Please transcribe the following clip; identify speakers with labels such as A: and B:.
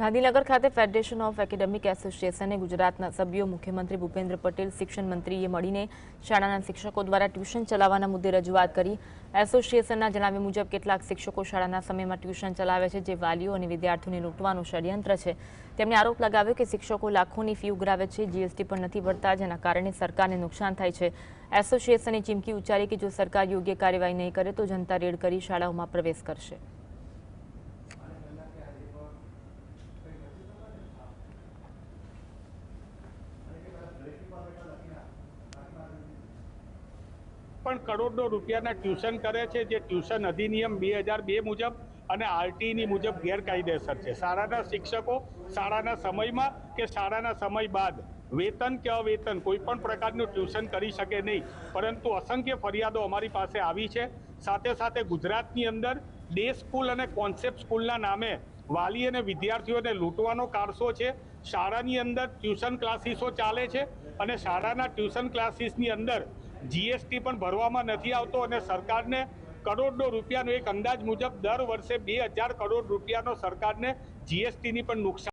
A: ગાંધીનગર ખાતે federation of academic એસોસિએશને ગુજરાતના સભ્યો, મુખ્યમંત્રી ભૂપેન્દ્ર પટેલ, શિક્ષણ મંત્રીએ મળીને શાળાના શિક્ષકો દ્વારા ટ્યુશન ચલાવવાના મુદ્દે રજૂઆત કરી. એસોસિએશનના જણાવ્યા મુજબ, કેટલાક શિક્ષકો શાળાના સમયમાં ટ્યુશન ચલાવે છે, જે વાલીઓ અને વિદ્યાર્થીઓને લૂંટવાનું ષડયંત્ર છે. તેમણે આરોપ લગાવ્યો કે શિક્ષકો લાખોની ફી ઉઘરાવે છે જીએસટી પણ નથી ભરતા, જેના કારણે સરકારને નુકસાન થાય છે. એસોસિએશને ચીમકી ઉચ્ચારી કે જો સરકાર યોગ્ય કાર્યવાહી નહીં કરે, તો જનતા રેડ કરી શાળાઓમાં પ્રવેશ કરશે.
B: પણ કરોડો રૂપિયાના ટ્યુશન કરે છે, જે ટ્યુશન અધિનિયમ બે હજાર બે મુજબ અને આરટીની મુજબ ગેરકાયદેસર છે. શાળાના શિક્ષકો શાળાના સમયમાં કે શાળાના સમય બાદ વેતન કે અવેતન કોઈ પણ પ્રકારનું ટ્યુશન કરી શકે નહીં. પરંતુ અસંખ્ય ફરિયાદો અમારી પાસે આવી છે. સાથે સાથે ગુજરાતની અંદર ડે સ્કૂલ અને કોન્સેપ્ટ સ્કૂલના નામે વાલી અને વિદ્યાર્થીઓને લૂંટવાનો કારસો છે. શાળાની અંદર ટ્યુશન ક્લાસીસો ચાલે છે અને શાળાના ટ્યુશન ક્લાસીસની અંદર જીએસટી પણ ભરવામાં નથી આવતો અને સરકારને કરોડો રૂપિયાનો એક અંદાજ મુજબ દર વર્ષે બે હજાર કરોડ રૂપિયાનો સરકારને જીએસટીની પણ નુકસાન